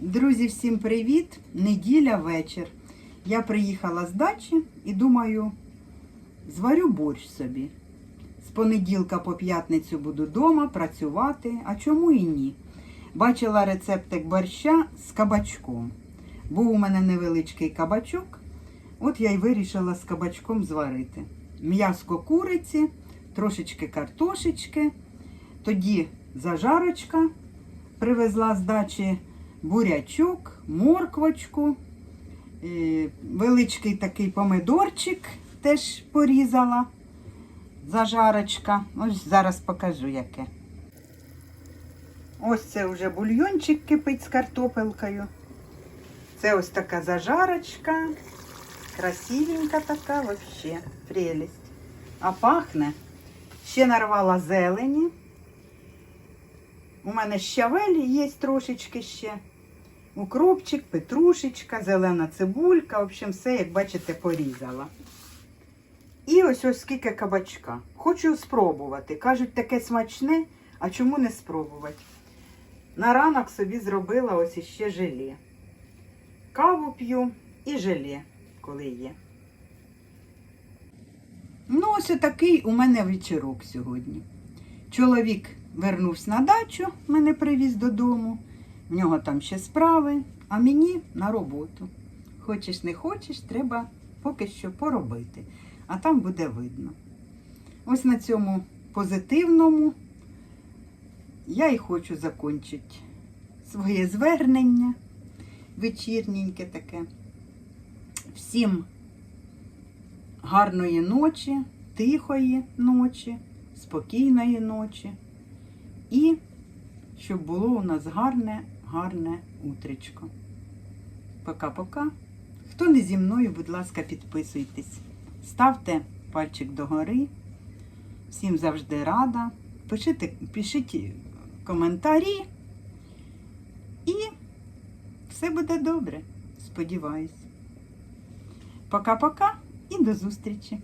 Друзі, всім привіт! Неділя вечір. Я приїхала з дачі і думаю, зварю борщ собі. З понеділка по п'ятницю буду вдома працювати, а чому і ні? Бачила рецептик борща з кабачком. Був у мене невеличкий кабачок, от я й вирішила з кабачком зварити. М'яско куриці, трошечки картошечки, тоді зажарочка, привезла з дачі бурячок, морквочку, е, величкий такий помидорчик теж порізала. Зажарочка. Ось зараз покажу яке. Ось це вже бульйончик кипить з картопелкою. Це ось така зажарочка. Красивенька така, вообще, прелість. А пахне. Ще нарвала зелені. У мене щавелі є трошечки ще. Укропчик, петрушечка, зелена цибулька. В общем, все, як бачите, порізала. І ось ось скільки кабачка. Хочу спробувати. Кажуть, таке смачне, а чому не спробувати? На ранок собі зробила ось іще желе. Каву п'ю і желе, коли є. Ну, ось такий у мене вечірок сьогодні. Чоловік вернувся на дачу, мене привіз додому. В нього там ще справи, а мені на роботу. Хочеш, не хочеш, треба поки що поробити, а там буде видно. Ось на цьому позитивному я і хочу закінчити своє звернення вечірненьке таке. Всім гарної ночі, тихої ночі, спокійної ночі. І щоб було у нас гарне, гарне утречко. Пока-пока. Хто не зі мною, будь ласка, підписуйтесь. Ставте пальчик догори. Всім завжди рада. Пишіть, пишіть коментарі. І все буде добре. Сподіваюсь. Пока-пока і до зустрічі!